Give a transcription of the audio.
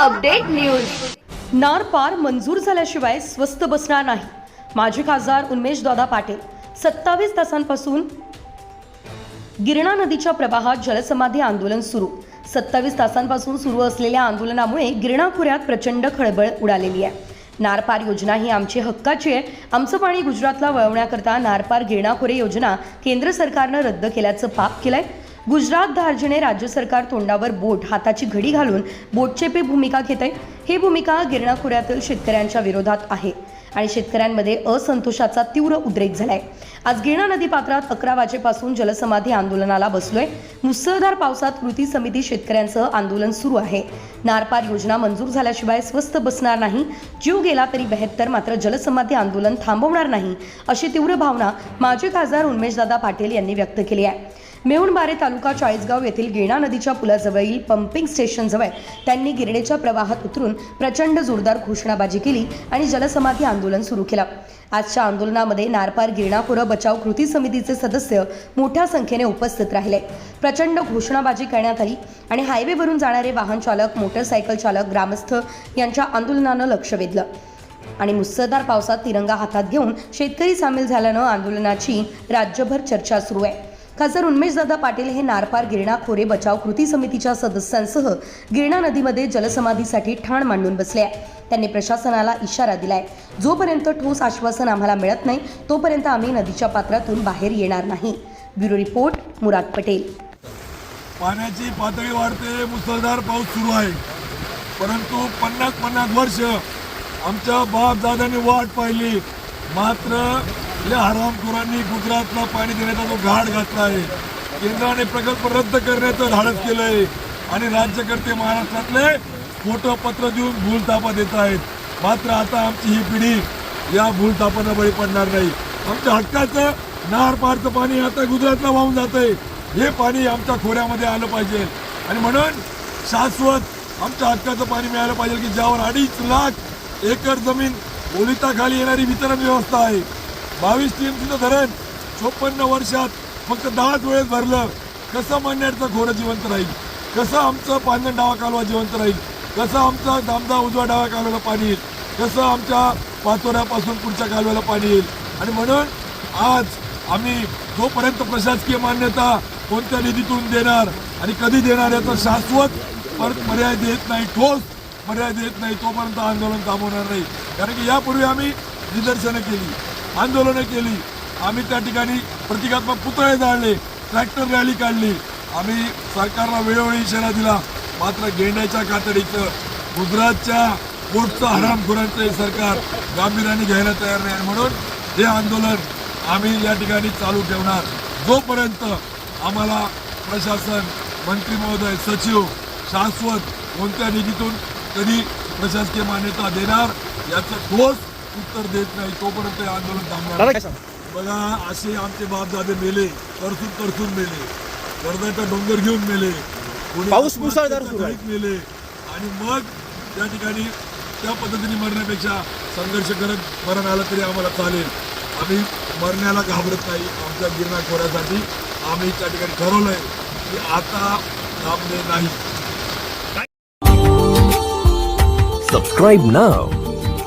News. नार पार मंजूर झाल्याशिवाय स्वस्त बसणार नाही. माजी खासदार उन्मेश दादा पाटील सत्तावीस तासांपासून गिरणा नदीच्या प्रवाहात जलसमाधी आंदोलन सुरू. सत्तावीस तासांपासून सुरू असलेल्या आंदोलनामुळे गिरणा खोऱ्यात प्रचंड खळबळ उडालेली आहे. नारपार योजना ही आमची हक्काची आहे. आमचं पाणी गुजरातला वळवण्याकरता नारपार गिरणा खोरे योजना केंद्र सरकारनं रद्द केल्याचं पाप केलंय. गुजरात धार्जिणे राज्य सरकार तोंडावर बोट हाताची घडी घालून बोटचेपी भूमिका घेत आहे ही भूमिका गिरणा खोऱ्यातील शेतकऱ्यांच्या विरोधात आहे आणि शेतकऱ्यांमध्ये असंतोषाचा तीव्र उद्रेक झालाय. आज गिरणा नदी पात्रात अकरा वाजेपासून जलसमाधी आंदोलनाला बसलोय. मुसळधार पावसात कृती समिती शेतकऱ्यांसह आंदोलन सुरू आहे. नारपार योजना मंजूर झाल्याशिवाय स्वस्त बसणार नाही. जीव गेला तरी बेहत्तर मात्र जलसमाधी आंदोलन थांबवणार नाही अशी तीव्र भावना माजी खासदार उन्मेशदादा पाटील यांनी व्यक्त केली आहे. मेहुणबारे तालुका चाळीसगाव येथील गिरणा नदीच्या पुलाजवळील पंपिंग स्टेशनजवळ त्यांनी गिरणेच्या प्रवाहात उतरून प्रचंड जोरदार घोषणाबाजी केली आणि जलसमाधी आंदोलन सुरू केलं. आजच्या आंदोलनामध्ये नारपार गिरणापुरं बचाव कृती समितीचे सदस्य मोठ्या संख्येने उपस्थित राहिले. प्रचंड घोषणाबाजी करण्यात आली आणि हायवेवरून जाणारे वाहन चालक मोटरसायकल चालक ग्रामस्थ यांच्या आंदोलनानं लक्ष वेधलं. आणि मुसळधार पावसात तिरंगा हातात घेऊन शेतकरी सामील झाल्यानं आंदोलनाची राज्यभर चर्चा सुरू आहे. खासदार उन्मेशदादा पाटील हे नारपार गिरणा खोरे बचाव कृती समितीच्या सदस्यांसह गिरणा नदीमध्ये जलसमाधीसाठी ठाण मांडून बसले आहे त्यांनी प्रशासनाला इशारा दिलाय. जोपर्यंत ठोस आश्वासन आम्हाला मिळत नाही तोपर्यंत आम्ही नदीच्या पात्रातून बाहेर येणार नाही. Bureau report Murad Patel. पाण्याची पातळी वाढते मुसळधार पाऊस सुरू आहे. परंतु पन्नास पन्नास वर्ष आमच्या बाप दादांनी वाट पाहिली. मात्र या हरामखोरांनी गुजरातला पाणी देण्याचा जो घाट घातला आहे केंद्राने प्रकल्प रद्द करण्याचं धाडस आहे आणि राज्यकर्ते महाराष्ट्रातले फोटो पत्र देऊन भूलतापा देत आहेत. मात्र आता आमची ही पिढी या भूलतापांना बळी पडणार नाही. आमच्या हक्काचं नार पारचं पाणी आता गुजरातला वाहून जातंय. हे पाणी आमच्या खोऱ्यामध्ये आलं पाहिजे. आणि म्हणून शाश्वत आमच्या हक्काचं पाणी मिळालं पाहिजे की ज्यावर अडीच लाख एकर जमीन ओलिताखाली येणारी वितरण व्यवस्था आहे. बावीस टीएमसीचं धरण. चोपन्न वर्षात फक्त दहाच वेळेस भरलं. कसं मन्याडचं घोडं जिवंत राहील? कसं आमचं पांगण डावा कालवा जिवंत राहील? कसं आमचा दामदा उजवा डाव्या कालव्याला पाणी येईल? कसं आमच्या पाचोऱ्यापासून पुढच्या कालव्याला पाणी येईल? आणि म्हणून आज आम्ही जोपर्यंत प्रशासकीय मान्यता कोणत्या निधीतून देणार आणि कधी देणार याचा शाश्वत परत पर्याय देत नाही ठोस पर्याय देत नाही तोपर्यंत आंदोलन थांबवणार नाही. कारण की यापूर्वी आम्ही निदर्शनं केली. आंदोलनं केली. आम्ही त्या ठिकाणी प्रतिकात्मक पुतळे जाळले ट्रॅक्टर रॅली काढली. आम्ही सरकारला वेळोवेळी इशारा दिला मात्र गेंड्याच्या कातडीचं गुजरातच्या पोटचं हरामखोरांचं हे सरकार गांभीर्याने घ्यायला तयार नाही. म्हणून हे आंदोलन आम्ही या ठिकाणी चालू ठेवणार. जोपर्यंत आम्हाला प्रशासन मंत्री महोदय सचिव शाश्वत कोणत्या निधीतून कधी प्रशासकीय मान्यता देणार याचं ठोस उत्तर देत नाही तोपर्यंत हे आंदोलन थांबणार नाही. बघा असे आमचे बापदादे मेले तरसून तरसून मेले कर्जाचा डोंगर घेऊन मेले कोणी पाऊस मुसळधार सुरू आहे. आत्महत्येचा मेले आणि मग त्या ठिकाणी त्या पद्धतीने मरण्यापेक्षा संघर्ष करत मरण आलं तरी आम्हाला चालेल आम्ही मरण्याला घाबरत नाही आमच्या गिरणा खोऱ्यासाठी आम्ही त्या ठिकाणी ठरवलंय की आता थांबणे नाही Subscribe now